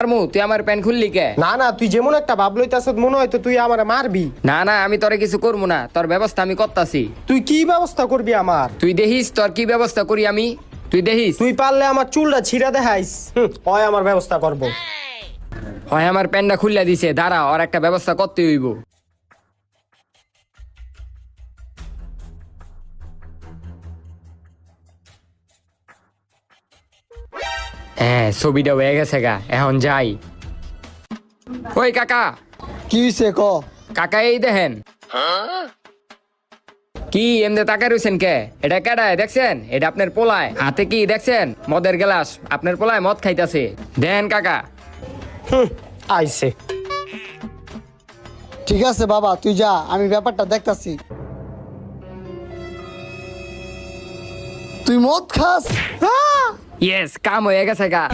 মারমু তুই আমার প্যান্ট খুললি কে? না না তুই যেমন একটা ভাব লইতাছ মনে হয় তো তুই আমারে মারবি। না না আমি তোরে কিছু করব না তোর ব্যবস্থা আমি করতাছি। তুই কি ব্যবস্থা করবি আমার? তুই দেখিস তোর কি ব্যবস্থা করি আমি? তুই দেখিস? তুই পারলে আমার চুলটা ছিঁড়া দেখাইস। হুম, হয় আমার ব্যবস্থা করব। হয় আমার প্যান্টটা খুললে দিছে দাঁড়া ওর একটা ব্যবস্থা করতে হইব। হ্যাঁ ছবিটা হয়ে গেছে গা এখন যাই। ওই কাকা কি হইছে ক? কাকা এই দেখেন। কি এমনি তাকাই রয়েছেন কে? এটা কেডায় দেখছেন? এটা আপনার পোলায়। হাতে কি দেখছেন? মদের গ্লাস আপনার পোলায় মদ খাইতাছে। দেন কাকা। আইছে। ঠিক আছে বাবা তুই যা আমি ব্যাপারটা দেখতাছি। তুই মদ খাস? ইয়েস কাম হয়ে গেছে গা